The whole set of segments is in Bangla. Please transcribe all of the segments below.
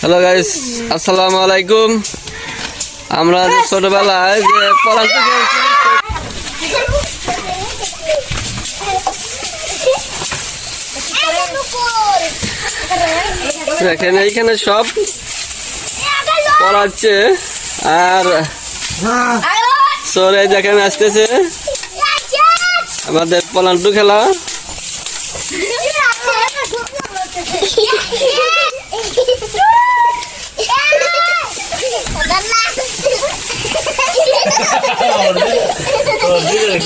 হ্যালো গাইস আসসালামু আলাইকুম আমরা যে ছোটবেলায় যে পড়াশোনা দেখেন এইখানে সব পড়াচ্ছে। আর সরে দেখেন আসতেছে। আমাদের পলান্টু খেলা।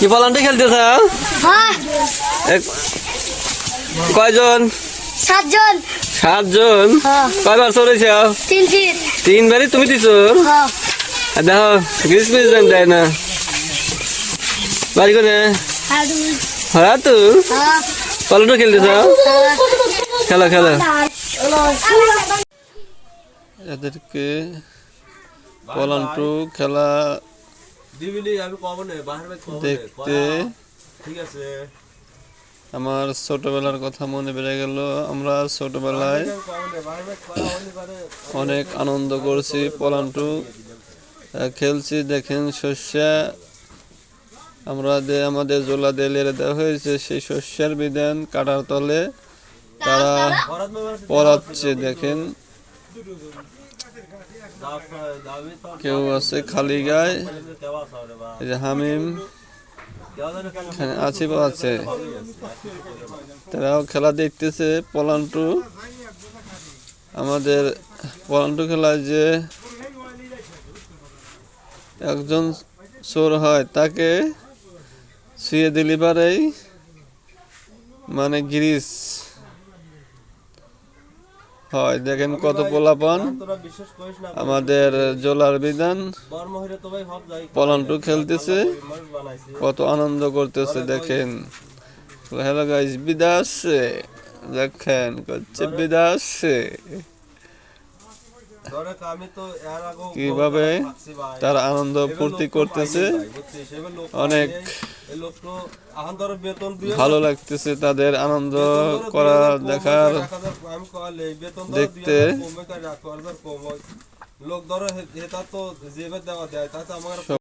কি পলান্টু খেলতেছ এক- কয়জন? সাতজন। সাতজন? হ্যাঁ। কয়বার তিন তিনবারই তুমি দিছ? হ্যাঁ। দেখো গ্রিস পিস দেয় না। বাড়ি কোনে হ্যাঁ। তো হ্যাঁ? পলান্টু খেলতেছ খেলা খেলা। এদেরকে পলান্টু খেলা আমি দেখতে ঠিক আছে। আমার ছোটবেলার কথা মনে বেড়ে গেল। আমরা ছোটবেলায় অনেক আনন্দ করছি পলান্টু। খেলছি দেখেন শস্যা। আমরা যে আমাদের জোলা দিয়ে লেড়ে দেওয়া হয়েছে সেই শস্যার বিধান কাটার তলে তারা পড়াচ্ছে দেখেন। কেউ আছে খালি গায়ে? যে হামিম। এখানে আছে বা আছে। তারাও খেলা দেখতেছে পলান্টু। আমাদের পলান্টু খেলায় যে একজন চোর হয়, তাকে শুয়ে দিলি পারেই। মানে গ্রিস হয়, দেখেন কত পোলাপান। আমাদের জোলার বিধান। পলান্টু খেলতেছে, কত আনন্দ করতেছে, দেখেন। হ্যালো গাইস বিদাসে দেখেন করছে বিদাসে ধরে আমি তো এর আগে কীভাবে তার আনন্দ ফুর্তি করতেছে অনেক লোক তো আহান বেতন ভালো লাগতেছে তাদের আনন্দ করা দেখার বেতন দেখতে। লোক ধরো হেতা তো জেবে দেওয়া দেয় তাতে আমার